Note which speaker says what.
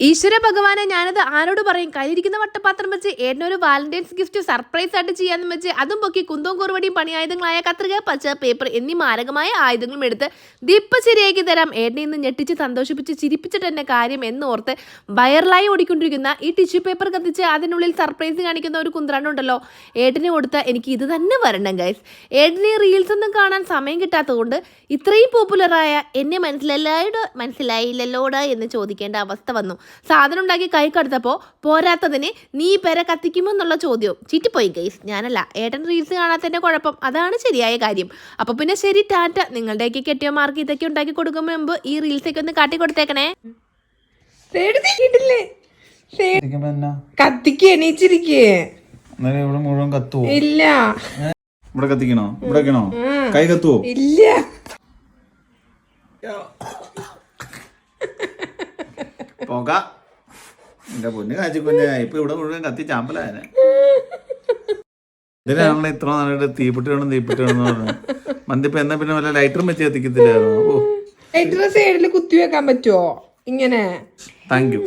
Speaker 1: ഈശ്വര ഭഗവാനെ ഞാനത് ആരോട് പറയും? കയ്യിരിക്കുന്ന വട്ടപാത്രം വെച്ച് ഏട്ടനൊരു വാലന്റൈൻസ് ഗിഫ്റ്റ് സർപ്രൈസ് ആയിട്ട് ചെയ്യാന്ന് വെച്ച് അതും പൊക്കി കുന്തവും കുറുവടിയും പണിയായുധങ്ങളായ കത്രിക പച്ച പേപ്പർ എന്നീ മാരകമായ ആയുധങ്ങളും എടുത്ത് ദിപ്പ ശരിയാക്കി തരാം. ഏട്ടനെ ഇന്ന് ഞെട്ടിച്ച് സന്തോഷിപ്പിച്ച് ചിരിപ്പിച്ചിട്ട് എന്നെ കാര്യം എന്ന് എന്നോർത്ത് വയറലായി ഓടിക്കൊണ്ടിരിക്കുന്ന ഈ ടിഷ്യൂ പേപ്പർ കത്തിച്ച് അതിനുള്ളിൽ സർപ്രൈസ് കാണിക്കുന്ന ഒരു കുന്ത്രാണ്ടുണ്ടല്ലോ ഏട്ടനെ കൊടുത്ത എനിക്ക് ഇത് തന്നെ വരണം ഗൈസ് ഏട്ടന് റീൽസ് ഒന്നും കാണാൻ സമയം കിട്ടാത്തതുകൊണ്ട് ഇത്രയും പോപ്പുലറായ എന്നെ മനസ്സിലല്ലായിടോ മനസ്സിലായില്ലല്ലോടാ എന്ന് ചോദിക്കേണ്ട അവസ്ഥ വന്നു. സാധനം ഉണ്ടാക്കി കൈ കടുത്തപ്പോൾ പോരാത്തതിന് നീ പെര കത്തിക്കുമോ എന്നുള്ള ചോദ്യവും ചീറ്റിപ്പോയി ഗൈസ് ഞാനല്ല. ഏട്ടൻ റീൽസ് കാണാത്തതിന്റെ കുഴപ്പം. അതാണ് ശരിയായ കാര്യം. അപ്പോൾ പിന്നെ ശരി ടാറ്റ. നിങ്ങളുടെയൊക്കെ കെട്ടിയ മാർക്ക് ഇതൊക്കെ ഉണ്ടാക്കി കൊടുക്കും മുമ്പ് ഈ റീൽസൊക്കെ ഒന്ന് കാട്ടി കൊടുത്തേക്കണേ.
Speaker 2: ണോ
Speaker 3: കത്തിക്ക് എണീച്ചിരിക്കേ.
Speaker 2: ഇവിടെ മുഴുവൻ കത്തുവോ?
Speaker 3: ഇല്ല.
Speaker 2: ഇവിടെ കത്തിക്കണോ? ഇവിടെ കൈ കത്തുവോ?
Speaker 3: ഇല്ല.
Speaker 2: പോക. എന്റെ പൊന്ന് കാച്ചി കുഞ്ഞ ഇപ്പൊ ഇവിടെ മുഴുവൻ കത്തി ചാമ്പലായനെ. ഇതിനാണല്ലോ ഇത്ര നാളായിട്ട് തീപ്പെട്ടി വേണം തീപ്പെട്ടി വേണം എന്ന് പറഞ്ഞു. മന്തിപ്പ എന്നാ പിന്നെ വല്ല ലൈറ്ററും വെച്ച് കത്തിക്കത്തില്ലായിരുന്നു? ഓ.
Speaker 3: ലൈറ്റർ സൈഡിൽ കുത്തി വെക്കാൻ പറ്റുമോ ഇങ്ങനെ.
Speaker 2: Thank you